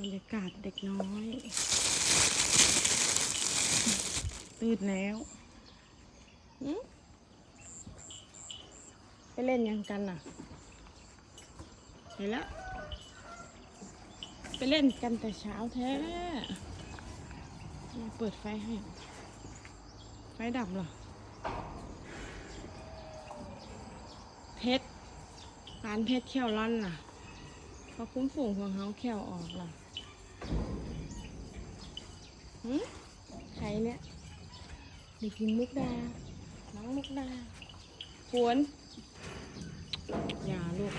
บรรยากาศเด็กน้อย ตื่นแล้วไปเล่นยังกันน่ะเห็นแล้วไปเล่นกันแต่เช้าแท้เปิดไฟให้ ไฟดับเหรอ เพชรร้านเพชรเขี้ยวร่อนน่ะ พอคุ้มฝูงของเขาเขี้ยวออกล่ะหืมใครเนี่ยเด็กหญิงมุกดา น้องมุกดาขวนอย่าลูก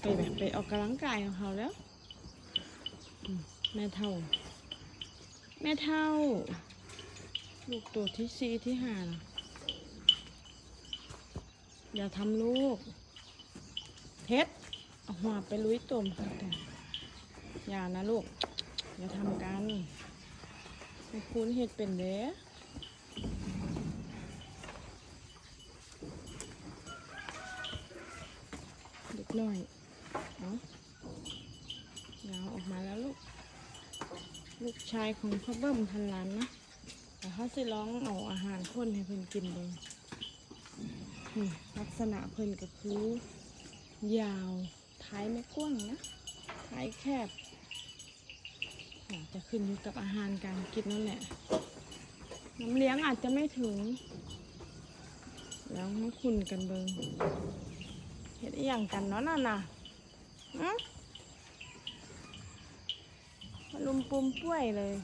ไปแบบไปออกกำลังกายของเขาแล้ว แม่เท่า แม่เท่า ลูกตัวที่สี่ที่ห้านะอย่าทำลูก เพชรเอาหัวไปลุยตุ่มแต่อย่านะลูก อย่าทำกันคุณเห็ดเป็นเด้เด็กน้อยเอายาวออกมาแล้วลูก ลูกชายของพ่อเบิ้มพันล้านนะแต่เขาสิร้องเอาอาหารคนให้เพิ่นกินเลยนี่ลักษณะเพิ่นก็คือ ยาวท้ายไม่กว้างนะ ท้ายแคบอาจจะขึ้นอยู่กับอาหารการกินนั่นแหละ น้ำเลี้ยงอาจจะไม่ถึง แล้วมาคุณกันเบิงเห็ดอย่างกันเนาะน่ะนะอะมลุมปุมป่วยเลย